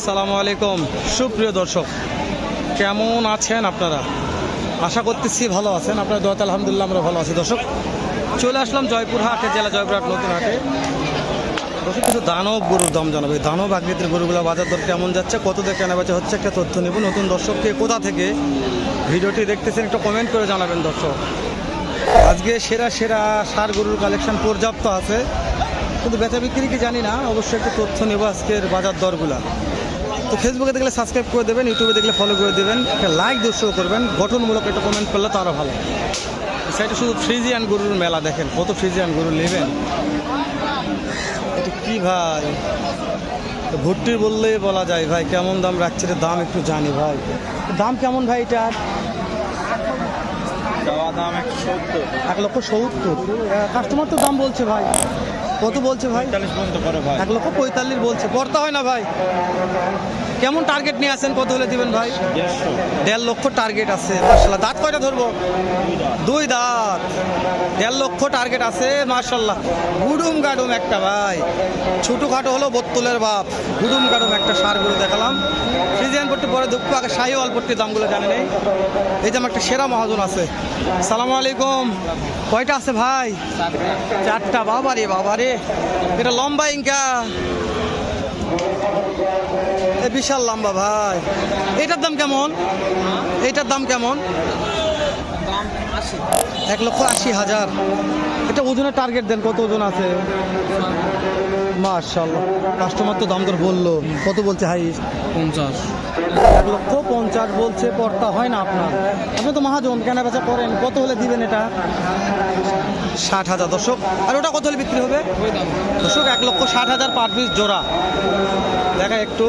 আসসালামু আলাইকুম। সুপ্রিয় দর্শক, কেমন আছেন আপনারা? আশা করতেছি ভালো আছেন। আপনারা দোয়াত আলহামদুলিল্লাহ আমরা ভালো আছি। দর্শক, চলে আসলাম জয়পুর হাটে জেলা জয়পুরহাট নতুন হাটে। দর্শক, কিছু দানব গরুর দাম জানাবে। দানব আকৃতির গরুগুলো বাজার দর কেমন যাচ্ছে, কত দিয়ে কেনা বেচা হচ্ছে, একটা তথ্য নেব। নতুন দর্শককে কোথা থেকে ভিডিওটি দেখতেছেন একটু কমেন্ট করে জানাবেন দর্শক। আজকে সেরা সেরা সার গরুর কালেকশন পর্যাপ্ত আছে। কিন্তু বেচা বিক্রি কি জানি না, অবশ্যই একটু তথ্য নেব আজকের বাজার দরগুলা। তো ফেসবুকে দেখলে সাবস্ক্রাইব করে দেবেন ইউটিউবে দেখলে ফলো করে দেবেন একটা লাইক দর্শক করবেন গঠনমূলক একটা কমেন্ট করলে তো আরও ভালো। সাইডে শুধু ফ্রিজিয়ান গরুর মেলা দেখেন কত ফ্রিজিয়ান গরু নেবেন? এটা কী ভাই? ভুট্টির বললেই বলা যায় ভাই কেমন দাম রাখছে দাম একটু জানি ভাই। দাম কেমন ভাই এটার? চাওয়া দাম এক লক্ষ সত্তর। কাস্টমার তো দাম বলছে ভাই। কত বলছে ভাই? পঁয়তাল্লিশ পর্যন্ত করে ভাই। এক লক্ষ পঁয়তাল্লিশ বলছে। পড়তে হয় না ভাই। কেমন টার্গেট নিয়ে আসেন কত হলে দিবেন ভাই? দেড় লক্ষ টার্গেট আছে। মার্শাল্লাহ দাঁত কয়টা ধরবো? দুই দাঁত। দেড় লক্ষ টার্গেট আছে মার্শাল্লাহ গুডুম গাডুম একটা ভাই। ছোটোখাটো হলো বোত্তলের বাপ। গুডুম গাডুম একটা সার গরু দেখালাম। পরে দুঃখ আগে শাহি অল্পট্টির দামগুলো জানি নেই। এই যে আমার একটা সেরা মহাজন আছে। সালাম আলাইকুম। কয়টা আছে ভাই? চারটা। বাবা রে বাবা রে এটা লম্বা ইনকা। এ বিশাল লম্বা ভাই। এটার দাম কেমন? এটার দাম কেমন? এক লক্ষ আশি হাজার। এটা ওজনের টার্গেট দেন, কত ওজন আছে? মার্শাল্লাহ কাস্টমার তো দাম দর বলল কত বলছে হাই? পঞ্চাশ। এক লক্ষ পঞ্চাশ বলছে পড়তা হয় না আপনার। আপনি তো মহাজন কেনা বেচা করেন কত হলে দিবেন এটা? ষাট হাজার দর্শক। আর ওটা কত হলে বিক্রি হবে? দর্শক এক লক্ষ ষাট হাজার পার পিস জোড়া। দেখা একটু।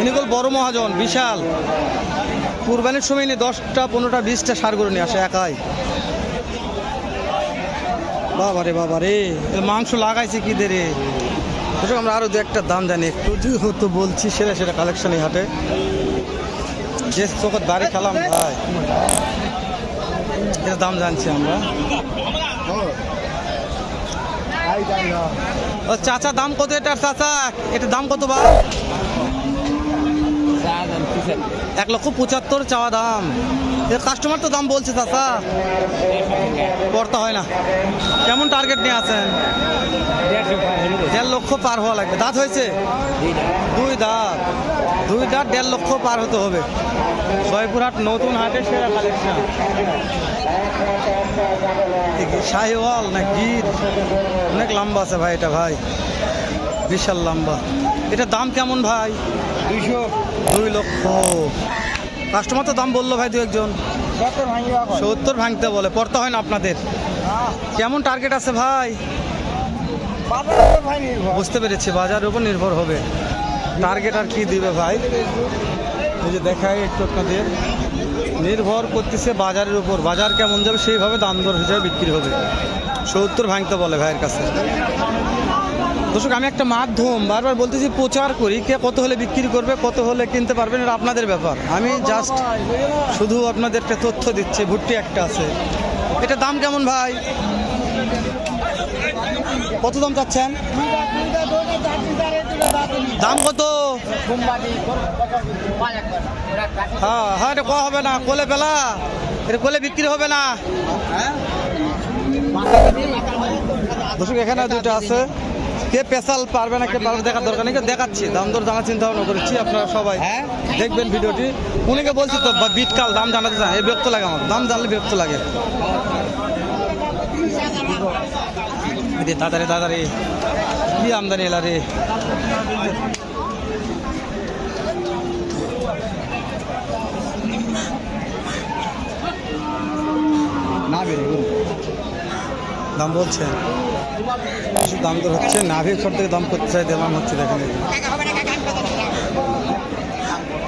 ইনিকল বড় মহাজন বিশাল। কুরবানির সময় নিয়ে দশটা পনেরোটা বিশটা সার গরু নিয়ে আসে একাই। বাবা রে বাবা রে মাংস লাগাইছে কি দে রে দর্শক আমরা আরও দু একটা দাম জানি। একটু যেহেতু বলছি সেরা সেরা কালেকশন এই হাটে। যে চোখের দাঁড়িয়ে খেলাম ভাই। এটা দাম জানছি আমরা। ও চাচা দাম কত এটার চাচা? এটার দাম কত বা এক লক্ষ পঁচাত্তর চাওয়া দাম। কাস্টমার তো দাম বলছে চাচা। পড়তে হয় না। কেমন টার্গেট নিয়ে আছেন? দেড় লক্ষ পার হওয়া লাগবে। দাঁত হয়েছে? দুই দাঁত। দুই দাঁত দেড় লক্ষ পার হতে হবে। জয়পুরহাট নতুন হাটে সেরা কালেকশন শাহিওয়াল না গির? অনেক লম্বা আছে ভাই এটা ভাই। বিশাল লম্বা। এটা দাম কেমন ভাই? দুইশো। দুই লক্ষ। কাস্টমার তো দাম বলল ভাই দু একজন সত্তর ভাঙতে বলে পড়তে হয় না আপনাদের। কেমন টার্গেট আছে ভাই? বুঝতে পেরেছি বাজারের উপর নির্ভর হবে। টার্গেট আর কি দিবে ভাই? এই যে দেখাই একটু আপনাদের। নির্ভর করতেছে বাজারের উপর। বাজার কেমন যাবে সেইভাবে দাম দর হিসাবে বিক্রি হবে। সত্তর ভাঙতে বলে ভাইয়ের কাছে। দর্শক, আমি একটা মাধ্যম বারবার বলতেছি, প্রচার করি, কে কত হলে বিক্রি করবে, কত হলে কিনতে পারবেন এটা আপনাদের ব্যাপার। আমি জাস্ট শুধু আপনাদের একটা তথ্য দিচ্ছি, ভুট্টি একটা আছে। এটা দাম কেমন ভাই? কত দাম চাচ্ছেন? দাম কত? হ্যাঁ হ্যাঁ এটা কয়া হবে না, কোলে পেলা এটা কোলে বিক্রি হবে না। দর্শক, এখানে দুটো আছে। কে পেশাল পারবে না কে পারবে দেখার দরকার নেই দেখাচ্ছি। দাম দর জানার চিন্তা ভাবনা করেছি আপনারা সবাই দেখবেন ভিডিওটি। উনিকে বলছি তো বিটকাল দাম জানাতে চান এই বিরক্ত লাগে আমার। দাম জানলে বিরক্ত লাগে। তাড়াতাড়ি তাড়াতাড়ি। কি আমদানি এলা রে? না বেরো দাম বলছে। কিছু দাম দর হচ্ছে? নাভি খর থেকে দাম করতে চাই দাম হচ্ছে দেখেন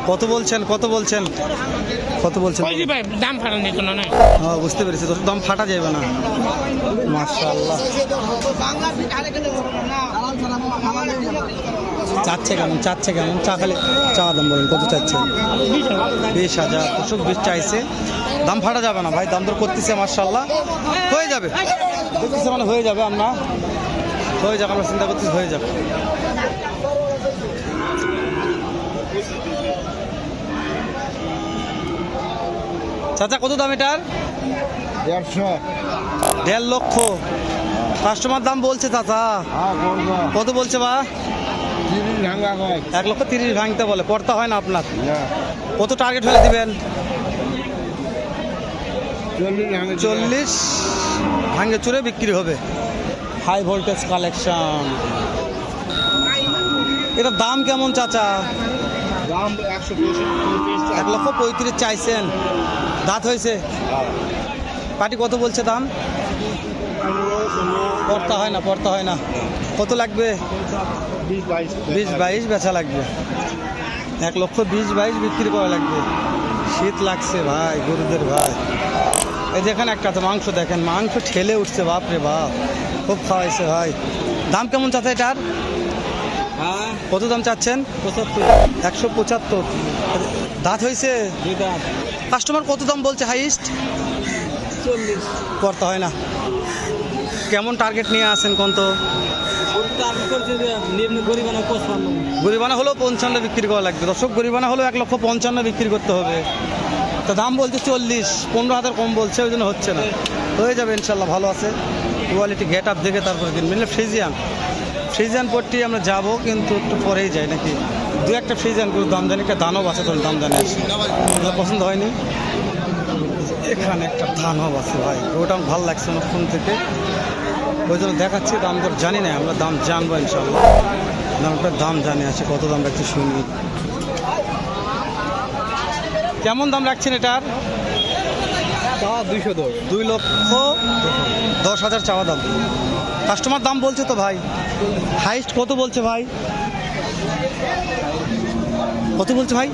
কত বলছেন? কত বলছেন? কত বলছেন? ওই যে ভাই দাম ফাটানি কোনো নয়। হ্যাঁ বুঝতে পেরেছি। তোর দাম ফাটা যাবে না। মাশাআল্লাহ। চাচ্ছে কেমন? চাচ্ছে কেমন? চা খালি চা দাম বলেন কত চাচ্ছেন বিশ হাজার। দর্শক বিশ চাইছে। দাম ফাটা যাবে না ভাই দাম দর করতেছে মার্শাল্লাহ হয়ে যাবে। দেখতেছে মানে হয়ে যাবে আমরা। হয়ে যাবে আমরা চিন্তা করতেছি হয়ে যাবে চাচা কত দাম এটার? দেড়শো। দেড় লক্ষ। কাস্টমার দাম বলছে চাচা। হ্যাঁ কত বলছে বা? এক লক্ষ তিরিশ ভাঙতে বলে পড়তে হয় না আপনার? কত টার্গেট হয়ে দিবেন? চল্লিশ ভাঙে চুরে। বিক্রি হবে। হাই ভোল্টেজ কালেকশন এটার দাম কেমন চাচা? দাম একশো এক লক্ষ পঁয়ত্রিশ চাইছেন। দাঁত হয়েছে? পাটি কত বলছে দাম? পড়তা হয় না পড়তা হয় না। কত লাগবে? বিশ বাইশ বেচা লাগবে। এক লক্ষ বিশ বাইশ বিক্রি করা লাগবে। শীত লাগছে ভাই গরুদের ভাই। এই দেখেন একটা তো মাংস দেখেন মাংস ঠেলে উঠছে বাপ রে বাপ। খুব খাওয়াইছে ভাই। দাম কেমন চাচ্ছে এটার? হ্যাঁ। কত দাম চাচ্ছেন? পঁচাত্তর। একশো পঁচাত্তর। দাঁত হয়েছে? কাস্টমার কত দাম বলছে হাইস্ট চল্লিশ। করতে হয় না। কেমন টার্গেট নিয়ে আসেন কোন তো? গরিবানা হলেও পঞ্চান্ন বিক্রি করা লাগবে। দর্শক গরিবানা হলেও এক লক্ষ পঞ্চান্ন বিক্রি করতে হবে। তো দাম বলছে চল্লিশ পনেরো হাজার কম বলছে ওই জন্য হচ্ছে না। হয়ে যাবে ইনশাল্লাহ ভালো আছে। কোয়ালিটি গেট আপ দেখে তারপর কিনবেন। ফ্রিজিয়ান ফ্রিজিয়ান পট্টি আমরা যাব কিন্তু একটু পরেই যাই নাকি? দু একটা ফ্রিজিয়ান গরুর দাম জানি একটা দানব আছে তখন দাম জানি আছে। আপনার পছন্দ হয়নি? এখানে একটা দানব আছে ভাই ওটা আমার ভালো লাগছে আমার ফোন থেকে। ওই জন্য দেখাচ্ছি দাম দর জানি না আমরা দাম জানব ইনশাল্লাহ দামটার দাম জানি আছে কত দাম রাখছি শুনি। কেমন দাম রাখছেন এটার? দুইশো দশ। দুই লক্ষ দশ হাজার চাওয়া দাম। কাস্টমার দাম বলছে তো ভাই। হাইস্ট কত বলছে ভাই? কত বলছে ভাই?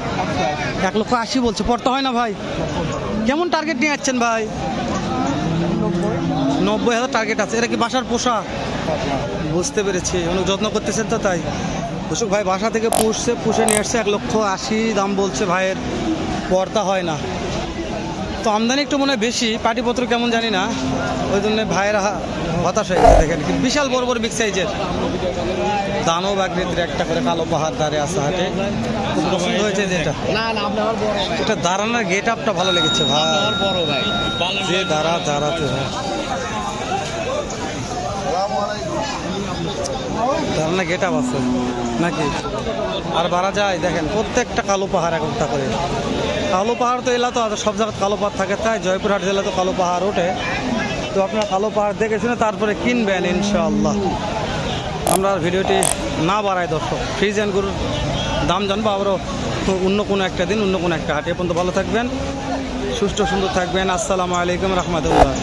এক লক্ষ আশি বলছে, পড়তে হয় না ভাই। কেমন টার্গেট নিয়ে যাচ্ছেন ভাই? নব্বই হাজার টার্গেট আছে, এটা কি বাসার পোষা? বুঝতে পেরেছি, অনেক যত্ন করতেছেন তো তাই। অশোক ভাই, বাসা থেকে পুষছে, পুষে নিয়ে আসছে, এক লক্ষ আশি দাম বলছে ভাইয়ের পর্দা হয় না। তো আমদানি একটু মনে হয় বেশি পাটিপত্র কেমন জানি না ওই জন্য ভাইয়েরা হতাশ হয়ে গেছে দেখেন বিশাল বড় বড় বিগ সাইজের দানব আকৃতির একটা করে কালো পাহাড় দাঁড়িয়ে আছে হাটে খুব পছন্দ হয়েছে বড় ভাই। এটা দাঁড়ানোর গেট আপটা ভালো লেগেছে ভাই। বড় ভাই। যে দাঁড়া দাঁড়াতে হয়। দাঁড়ানো গেট আপ আছে নাকি? আর বাড়া যায় দেখেন প্রত্যেকটা কালো পাহাড় এক একটা করে। কালো পাহাড় তো এলা তো সব জায়গায় কালো পাহাড় থাকে তাই জয়পুরহাট জেলা তো কালো পাহাড় ওঠে। তো আপনারা কালো পাহাড় দেখে শুনে তারপরে কিনবেন ইনশাল্লাহ আমরা ভিডিওটি না বাড়াই দর্শক, ফ্রিজ অ্যান্ড গরুর দাম জানব, আবারও অন্য কোনো একটা দিন, অন্য কোনো একটা হাটে। পর্যন্ত ভালো থাকবেন, সুস্থ সুন্দর থাকবেন। আসসালামু আলাইকুম রহমতুল্লাহ।